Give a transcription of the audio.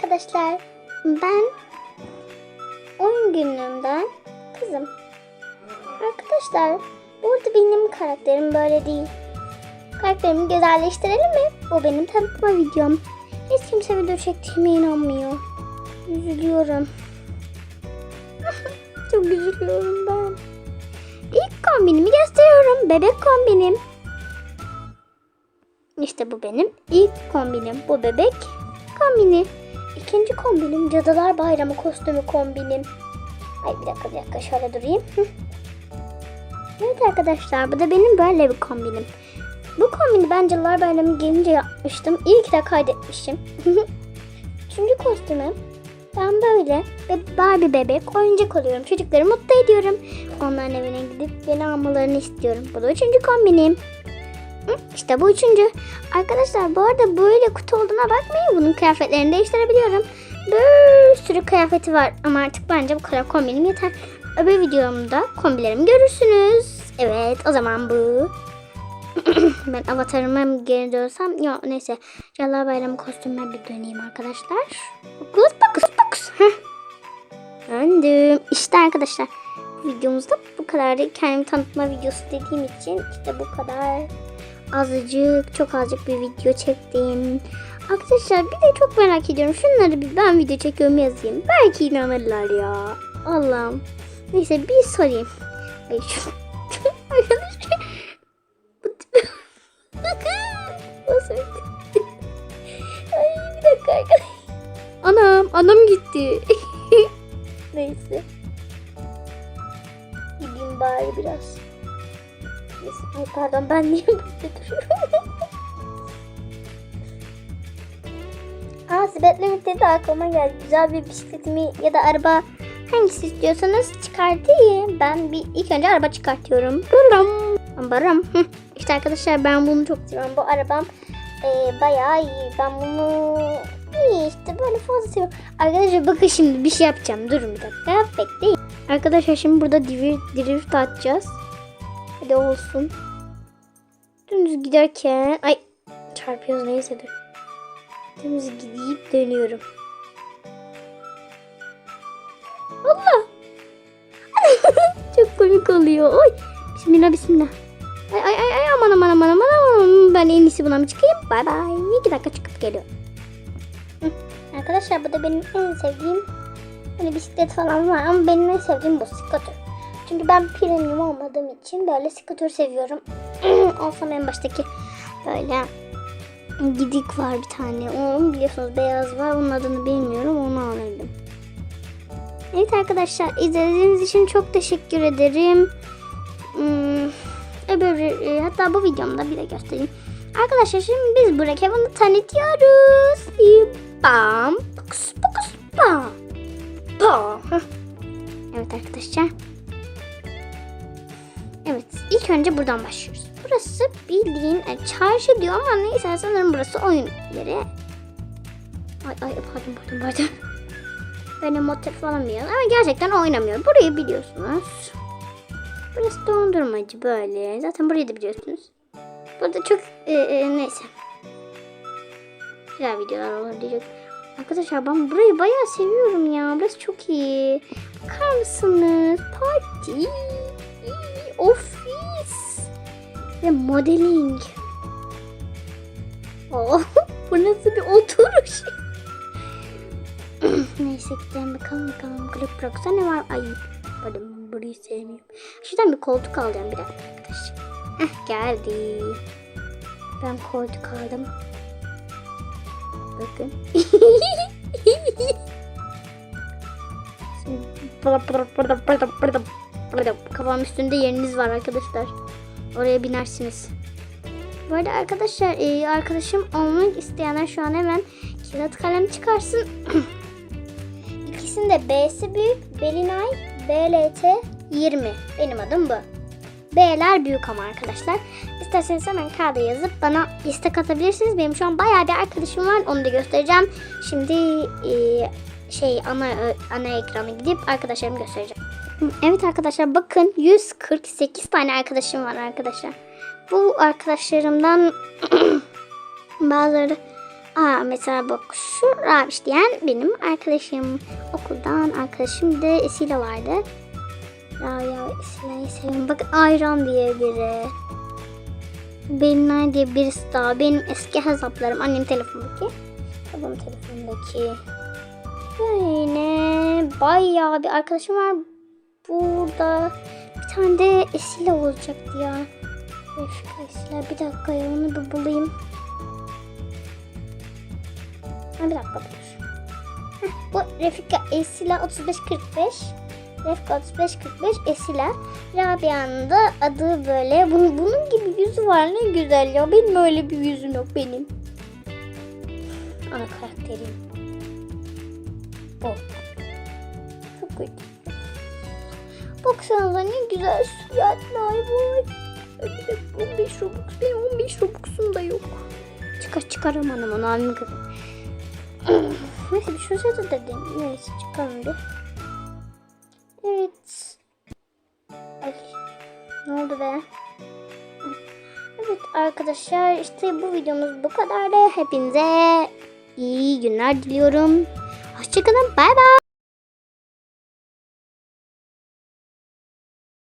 arkadaşlar. Ben oyun günlüğümden kızım. Arkadaşlar burada benim karakterim böyle değil. Karakterimi güzelleştirelim mi? Bu benim tanıtma videom. Hiç kimse video çektiğime inanmıyor. Üzülüyorum. Çok üzülüyorum ben. İlk kombinimi gösteriyorum. Bebek kombinim. İşte bu benim ilk kombinim. Bu bebek kombini. İkinci kombinim Cadılar Bayramı kostümü kombinim. Ay bir dakika bir dakika şöyle durayım. Evet arkadaşlar bu da benim böyle bir kombinim. Bu kombini ben Cadılar Bayramı gelince yapmıştım. İyi de kaydetmişim. Üçüncü kostümüm ben böyle ve Barbie bebek oyuncak oluyorum. Çocukları mutlu ediyorum. Onların evine gidip beni almalarını istiyorum. Bu da üçüncü kombinim. İşte bu üçüncü. Arkadaşlar bu arada böyle kutu olduğuna bakmayın. Bunun kıyafetlerini değiştirebiliyorum. Bir sürü kıyafeti var. Ama artık bence bu kadar kombinim yeter. Öbür videomda kombilerimi görürsünüz. Evet o zaman bu. ben avatarıma geri dönsem? Yok neyse. Cadılar Bayramı kostümüme bir döneyim arkadaşlar. Fokus fokus. Heh. Döndüm. İşte arkadaşlar. Videomuzda bu kadardı. Kendimi tanıtma videosu dediğim için işte bu kadar. Azıcık, çok azıcık bir video çektim. Arkadaşlar bir de çok merak ediyorum. Şunları bir ben video çekiyorum yazayım. Belki inanırlar ya. Allah'ım. Neyse bir sorayım. Ay şu... Ay bir dakika. Anam, anam gitti. Neyse. Gideyim bari biraz. Neyse, Ay pardon ben niye burada duruyorum? Aa Sibet'le birlikte de aklıma geldi. Güzel bir bisikletimi ya da araba hangisi istiyorsanız çıkartayım. Ben bir ilk önce araba çıkartıyorum. Baram. Baram. İşte arkadaşlar ben bunu çok seviyorum. Bu arabam e, bayağı iyi. Ben bunu iyi işte böyle fazla seviyorum. Arkadaşlar bakın şimdi bir şey yapacağım. Durun bir dakika. Bekleyin. Arkadaşlar şimdi burada drift, drift atacağız. Hadi olsun. Dümdüz giderken... Ay çarpıyoruz neyse dur. Dümdüz gidip dönüyorum. Allah! Çok komik oluyor. Oy. Bismillah bismillah. Ay ay ay aman aman aman aman aman. Ben en iyisi buna mı çıkayım? Bay bay. İki dakika çıkıp geliyorum. Arkadaşlar bu da benim en sevdiğim hani bisiklet falan var ama benim en sevdiğim bu scooter. Çünkü ben premium olmadığım için böyle scooter seviyorum. Olsam en baştaki böyle gidik var bir tane. Onu biliyorsunuz beyaz var. Onun adını bilmiyorum. Onu alırdım. Evet arkadaşlar izlediğiniz için çok teşekkür ederim. Hmm, öbür e, hatta bu videomda bile göstereyim. Arkadaşlar şimdi biz Kevin'i tanıtıyoruz. Bam. Fokus fokus bam. Bam. Evet arkadaşlar. Önce buradan başlıyoruz. Burası bildiğin e, çarşı diyor ama neyse sanırım burası oyun yeri. Ay ay pardon pardon pardon. Benim motor falan biliyorum ama gerçekten oynamıyor. Burayı biliyorsunuz. Burası dondurmacı böyle. Zaten burayı da biliyorsunuz. Burada çok e, e, neyse. Güzel videolar olur diyecek. Arkadaşlar ben burayı bayağı seviyorum ya. Burası çok iyi. Bakar mısınız? Parti. Ofis. Ve modeling. Oh, bu nasıl bir oturuş? Neyse gidelim bakalım bakalım. Club Rock'ta ne var? Ay pardon burayı sevmiyorum. Şuradan bir koltuk alacağım bir dakika arkadaşlar. Heh geldi. Ben koltuk aldım. Bakın. Kafam üstünde yeriniz var arkadaşlar. Oraya binersiniz. Bu arada arkadaşlar e, arkadaşım olmak isteyenler şu an hemen kağıt kalem çıkarsın. İkisinin de B'si büyük. Belinay BLT 20. Benim adım bu. B'ler büyük ama arkadaşlar. İsterseniz hemen kağıda yazıp bana istek atabilirsiniz. Benim şu an bayağı bir arkadaşım var. Onu da göstereceğim. Şimdi e, şey ana ana ekrana gidip arkadaşlarımı göstereceğim. Evet arkadaşlar bakın 148 tane arkadaşım var arkadaşlar. Bu arkadaşlarımdan bazıları Aa mesela bak şu Rabiş diyen benim arkadaşım. Okuldan arkadaşım de Esila vardı. Rabia ve Esila'yı seviyorum. Bak Ayran diye biri. Belinay diye birisi daha. Benim eski hesaplarım. Annem telefondaki. Babam telefondaki. Böyle bayağı bir arkadaşım var. Burada bir tane de Esila olacaktı ya. Refika Esila. Bir dakika ya onu bir bulayım. Ha, bir dakika dur. Heh, bu Refika Esila 3545. Refika 3545 Esila. Rabia'nın da adı böyle. Bunun, bunun gibi yüzü var ne güzel ya. Benim öyle bir yüzüm yok benim. Ana karakterim. Bu. Çok kötü. Baksanıza ne güzel var. Bir de 15 Robux. Benim 15 Robux'um da yok. Çıkar çıkaramadım onu abim kızım. Neyse bir şurada da dedim. Neyse çıkalım bir. Evet. Ay. Ne oldu be? Evet arkadaşlar işte bu videomuz bu kadardı. Hepinize iyi günler diliyorum. Hoşçakalın. Bay bay.